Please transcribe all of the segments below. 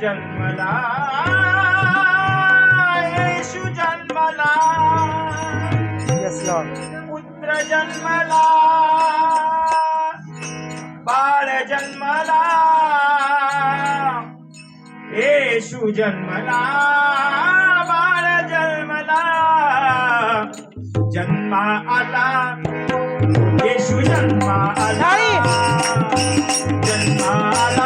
जन्मला येशू जन्मला. पुत्र जन्मला बाळ जन्मला. येशू जन्मला बाळ जन्मला. जन्मा आला. येशू जन्मा आला. जन्मा आला.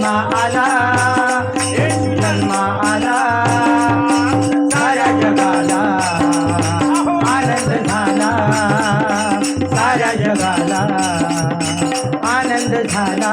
जन्मा आला येशू जन्मा आला साऱ्या जगाला आनंद झाला आनंद झाला.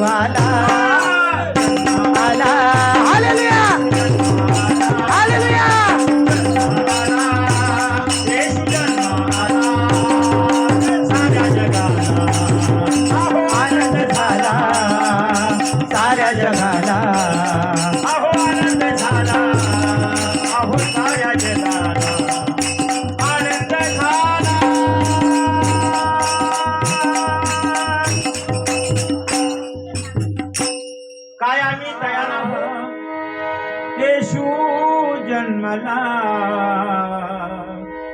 वाला येशू जन्मला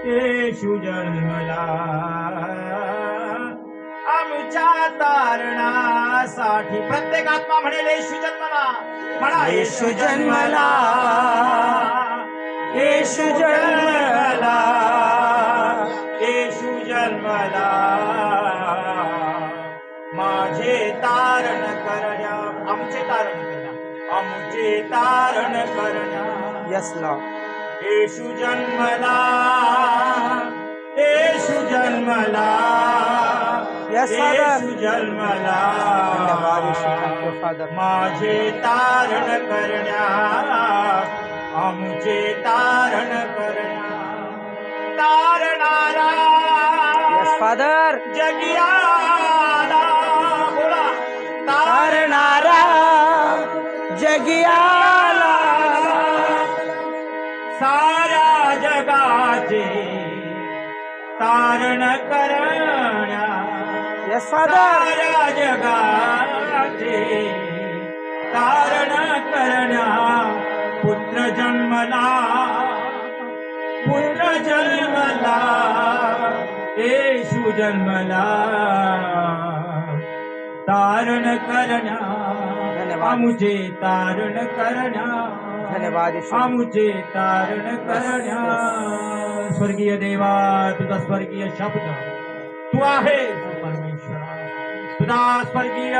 येशू जन्मला. आमच्या तारणासाठी प्रत्येक आत्मा म्हणेल येशू जन्मला. म्हणा येशू जन्मला. येशू जन्मला. येशू जन्मला. माझे तारण करण्या आमचे तारण आमचे तारण करण्या. यस लॉ येशू जन्मला. येशू जन्मला. येशू जन्मला. फादर माझे तारण करण्या. आमचे तारण करण्या. तारणारा यस फादर जगियाला. बोला. तारण तारणारा जगियाला साऱ्या जगाचे तारण करण्या साऱ्या जगाचे तारण करण्या पुत्र जन्मला पुत्र जन्मला येशू जन्मला तारण करण्या. आमुचे तारण करण्या। धन्यवाद आमुचे तारण करण्या। स्वर्गीय देवा तुझा स्वर्गीय शब्द। तू आहे परमेश्वरा। तुझा स्वर्गीय